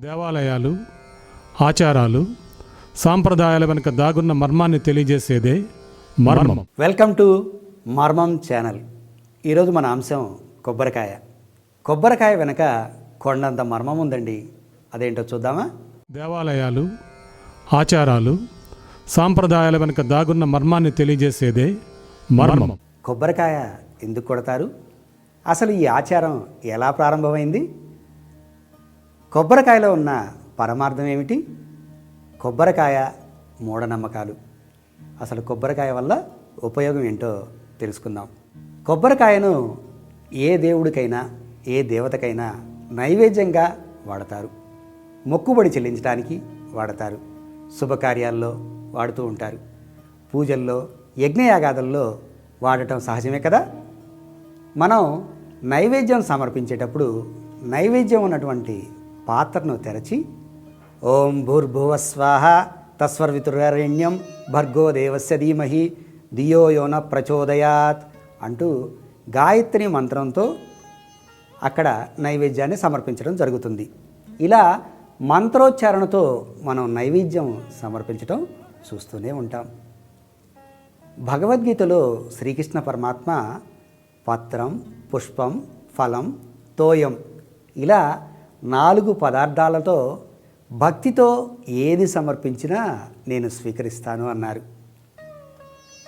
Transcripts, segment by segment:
దేవాలయాలు ఆచారాలు సాంప్రదాయాల వెనుక దాగున్న మర్మాన్ని తెలియజేసేదే మర్మం. వెల్కమ్ టు మర్మం ఛానల్ ఈరోజు మన అంశం కొబ్బరికాయ. కొబ్బరికాయ వెనక కొండంత మర్మం ఉందండి. అదేంటో చూద్దామా? దేవాలయాలు ఆచారాలు సాంప్రదాయాల వెనుక దాగున్న మర్మాన్ని తెలియజేసేదే మర్మం. కొబ్బరికాయ ఎందుకు కొడతారు? అసలు ఈ ఆచారం ఎలా ప్రారంభమైంది? కొబ్బరికాయలో ఉన్న పరమార్థం ఏమిటి? కొబ్బరికాయ మూఢనమ్మకాలు. అసలు కొబ్బరికాయ వల్ల ఉపయోగం ఏంటో తెలుసుకుందాం. కొబ్బరికాయను ఏ దేవుడికైనా ఏ దేవతకైనా నైవేద్యంగా వాడతారు. మొక్కుబడి చెల్లించడానికి వాడతారు. శుభకార్యాల్లో వాడుతూ ఉంటారు. పూజల్లో యజ్ఞయాగాదుల్లో వాడటం సహజమే కదా? మనం నైవేద్యం సమర్పించేటప్పుడు నైవేద్యం ఉన్నటువంటి పాత్రను తెరచి ఓం భూర్భువ స్వాహ తస్వర్వితురణ్యం భర్గో దేవస్య ధీమహి దియోయోన ప్రచోదయాత్ అంటూ గాయత్రి మంత్రంతో అక్కడ నైవేద్యాన్ని సమర్పించడం జరుగుతుంది. ఇలా మంత్రోచ్చారణతో మనం నైవేద్యం సమర్పించడం చూస్తూనే ఉంటాం. భగవద్గీతలో శ్రీకృష్ణ పరమాత్మ పత్రం పుష్పం ఫలం తోయం ఇలా నాలుగు పదార్థాలతో భక్తితో ఏది సమర్పించినా నేను స్వీకరిస్తాను అన్నారు.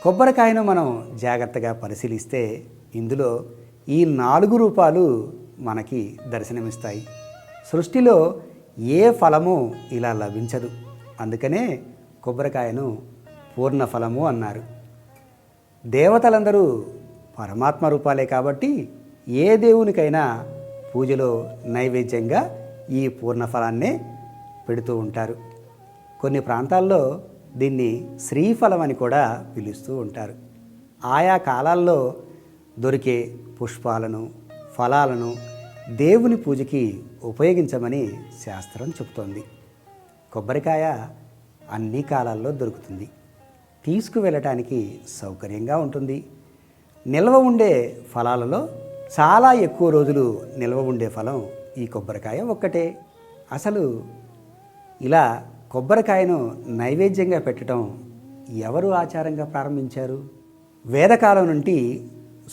కొబ్బరికాయను మనం జాగ్రత్తగా పరిశీలిస్తే ఇందులో ఈ నాలుగు రూపాలు మనకి దర్శనమిస్తాయి. సృష్టిలో ఏ ఫలము ఇలా లభించదు. అందుకనే కొబ్బరికాయను పూర్ణ ఫలము అన్నారు. దేవతలందరూ పరమాత్మ రూపాలే కాబట్టి ఏ దేవునికైనా పూజలో నైవేద్యంగా ఈ పూర్ణఫలాన్నే పెడుతూ ఉంటారు. కొన్ని ప్రాంతాల్లో దీన్ని శ్రీఫలం అని కూడా పిలుస్తూ ఉంటారు. ఆయా కాలాల్లో దొరికే పుష్పాలను ఫలాలను దేవుని పూజకి ఉపయోగించమని శాస్త్రం చెబుతోంది. కొబ్బరికాయ అన్ని కాలాల్లో దొరుకుతుంది. తీసుకువెళ్ళటానికి సౌకర్యంగా ఉంటుంది. నిల్వ ఉండే ఫలాలలో చాలా ఎక్కువ రోజులు నిల్వ ఉండే ఫలం ఈ కొబ్బరికాయ ఒక్కటే. అసలు ఇలా కొబ్బరికాయను నైవేద్యంగా పెట్టడం ఎవరు ఆచారంగా ప్రారంభించారు? వేదకాలం నుండి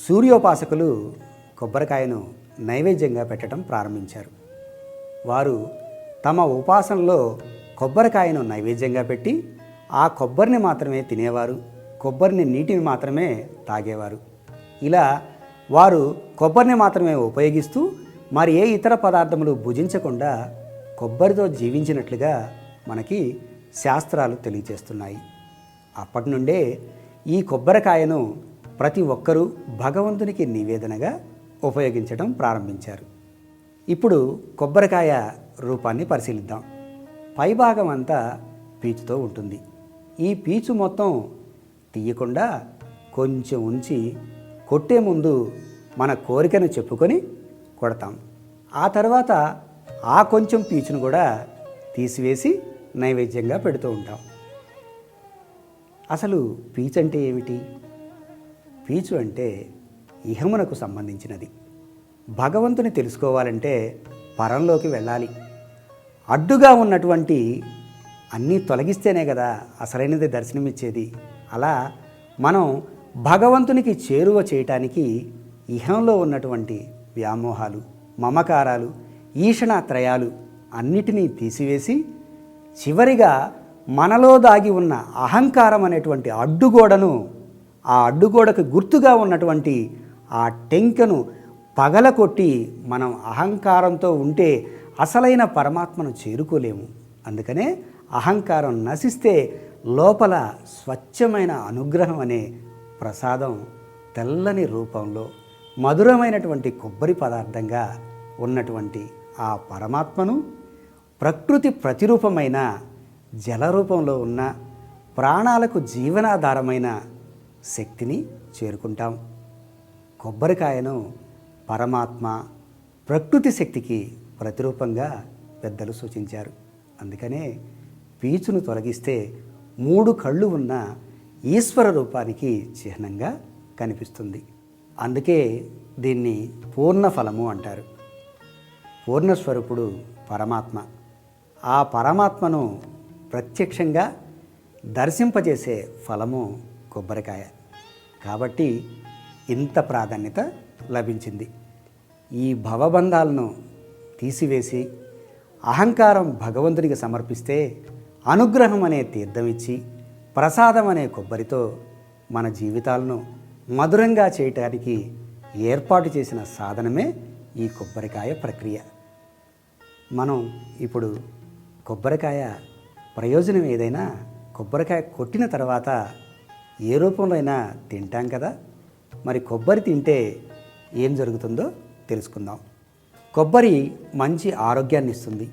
సూర్యోపాసకులు కొబ్బరికాయను నైవేద్యంగా పెట్టడం ప్రారంభించారు. వారు తమ ఉపాసనలో కొబ్బరికాయను నైవేద్యంగా పెట్టి ఆ కొబ్బరిని మాత్రమే తినేవారు. కొబ్బరిని నీటిని మాత్రమే తాగేవారు. ఇలా వారు కొబ్బరిని మాత్రమే ఉపయోగిస్తూ మరి ఏ ఇతర పదార్థములు భుజించకుండా కొబ్బరితో జీవించినట్లుగా మనకి శాస్త్రాలు తెలియజేస్తున్నాయి. అప్పటి నుండే ఈ కొబ్బరికాయను ప్రతి ఒక్కరూ భగవంతునికి నివేదనగా ఉపయోగించడం ప్రారంభించారు. ఇప్పుడు కొబ్బరికాయ రూపాన్ని పరిశీలిద్దాం. పైభాగం అంతా పీచుతో ఉంటుంది. ఈ పీచు మొత్తం తీయకుండా కొంచెం ఉంచి కొట్టే ముందు మన కోరికను చెప్పుకొని కొడతాం. ఆ తర్వాత ఆ కొంచెం పీచును కూడా తీసివేసి నైవేద్యంగా పెడుతూ ఉంటాం. అసలు పీచు అంటే ఏమిటి? పీచు అంటే ఇహమునకు సంబంధించినది. భగవంతుని తెలుసుకోవాలంటే పరంలోకి వెళ్ళాలి. అడ్డుగా ఉన్నటువంటి అన్నీ తొలగిస్తేనే కదా అసలైనది దర్శనమిచ్చేది. అలా మనం భగవంతునికి చేరువ చేయటానికి ఇహంలో ఉన్నటువంటి వ్యామోహాలు మమకారాలు ఈషణాత్రయాలు అన్నిటినీ తీసివేసి చివరిగా మనలో దాగి ఉన్న అహంకారం అనేటువంటి అడ్డుగోడను ఆ అడ్డుగోడకు గుర్తుగా ఉన్నటువంటి ఆ టెంకను పగలకొట్టి మనం అహంకారంతో ఉంటే అసలైన పరమాత్మను చేరుకోలేము. అందుకనే అహంకారం నశిస్తే లోపల స్వచ్ఛమైన అనుగ్రహం అనే ప్రసాదం తెల్లని రూపంలో మధురమైనటువంటి కొబ్బరి పదార్థంగా ఉన్నటువంటి ఆ పరమాత్మను ప్రకృతి ప్రతిరూపమైన జల రూపంలో ఉన్న ప్రాణాలకు జీవనాధారమైన శక్తిని చేరుకుంటాం. కొబ్బరికాయను పరమాత్మ ప్రకృతి శక్తికి ప్రతిరూపంగా పెద్దలు సూచించారు. అందుకనే పీచును తొలగిస్తే మూడు కళ్ళు ఉన్న ఈశ్వర రూపానికి చిహ్నంగా కనిపిస్తుంది. అందుకే దీన్ని పూర్ణ ఫలము అంటారు. పూర్ణస్వరూపుడు పరమాత్మ. ఆ పరమాత్మను ప్రత్యక్షంగా దర్శింపజేసే ఫలము కొబ్బరికాయ. కాబట్టి ఇంత ప్రాధాన్యత లభించింది. ఈ భవబంధాలను తీసివేసి అహంకారం భగవంతునికి సమర్పిస్తే అనుగ్రహం అనే తీర్థం ఇచ్చి ప్రసాదం అనే కొబ్బరితో మన జీవితాలను మధురంగా చేయటానికి ఏర్పాటు చేసిన సాధనమే ఈ కొబ్బరికాయ ప్రక్రియ. మనం ఇప్పుడు కొబ్బరికాయ ప్రయోజనం ఏదైనా కొబ్బరికాయ కొట్టిన తర్వాత ఏ రూపంలో అయినా తింటాం కదా? మరి కొబ్బరి తింటే ఏం జరుగుతుందో తెలుసుకుందాం. కొబ్బరి మంచి ఆరోగ్యాన్ని ఇస్తుంది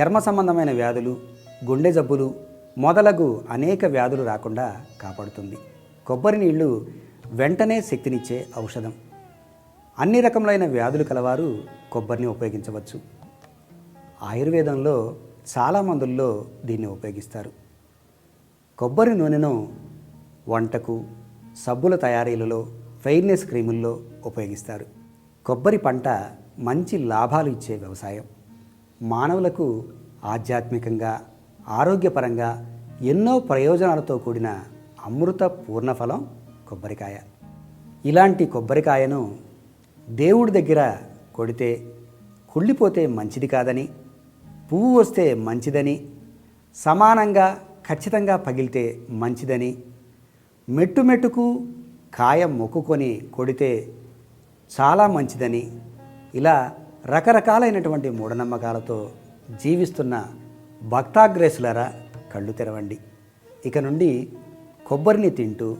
చర్మ సంబంధమైన వ్యాధులు గుండె జబ్బులు మొదలగు అనేక వ్యాధులు రాకుండా కాపాడుతుంది. కొబ్బరి నీళ్ళు వెంటనే శక్తినిచ్చే ఔషధం. అన్ని రకములైన వ్యాధులు కలవారు కొబ్బరిని ఉపయోగించవచ్చు. ఆయుర్వేదంలో చాలా మందుల్లో దీన్ని ఉపయోగిస్తారు. కొబ్బరి నూనెను వంటకు సబ్బుల తయారీలలో ఫెయిర్నెస్ క్రీముల్లో ఉపయోగిస్తారు. కొబ్బరి పంట మంచి లాభాలు ఇచ్చే వ్యవసాయం. మానవులకు ఆధ్యాత్మికంగా ఆరోగ్యపరంగా ఎన్నో ప్రయోజనాలతో కూడిన అమృత పూర్ణఫలం కొబ్బరికాయ. ఇలాంటి కొబ్బరికాయను దేవుడి దగ్గర కొడితే కుళ్ళిపోతే మంచిది కాదని పువ్వు వస్తే మంచిదని సమానంగా ఖచ్చితంగా పగిలితే మంచిదని మెట్టు మెట్టుకు కాయ మొక్కుకొని కొడితే చాలా మంచిదని ఇలా రకరకాలైనటువంటి మూఢనమ్మకాలతో జీవిస్తున్న భక్తాగ్రేసులరా కళ్ళు తెరవండి. ఇక నుండి కొబ్బరిని తింటూ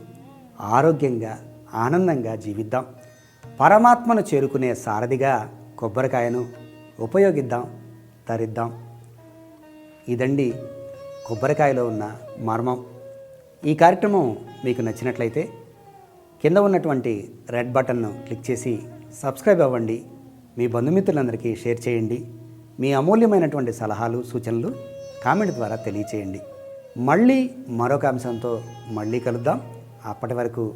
ఆరోగ్యంగా ఆనందంగా జీవిద్దాం. పరమాత్మను చేరుకునే సారథిగా కొబ్బరికాయను ఉపయోగిద్దాం తరిద్దాం. ఇదండి కొబ్బరికాయలో ఉన్న మర్మం. ఈ కార్యక్రమం మీకు నచ్చినట్లయితే కింద ఉన్నటువంటి రెడ్ బటన్ను క్లిక్ చేసి సబ్స్క్రైబ్ అవ్వండి. మీ బంధుమిత్రులందరికీ షేర్ చేయండి. మీ అమూల్యమైనటువంటి సలహాలు సూచనలు కామెంట్ ద్వారా తెలియచేయండి. మళ్ళీ మరొక అంశంతో మళ్ళీ కలుద్దాం. అప్పటి వరకు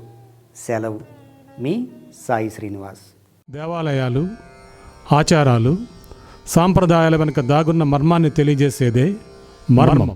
సెలవు. మీ సాయి శ్రీనివాస్. దేవాలయాలు ఆచారాలు సాంప్రదాయాల వెనుక దాగున్న మర్మాన్ని తెలియజేసేదే మర్మం.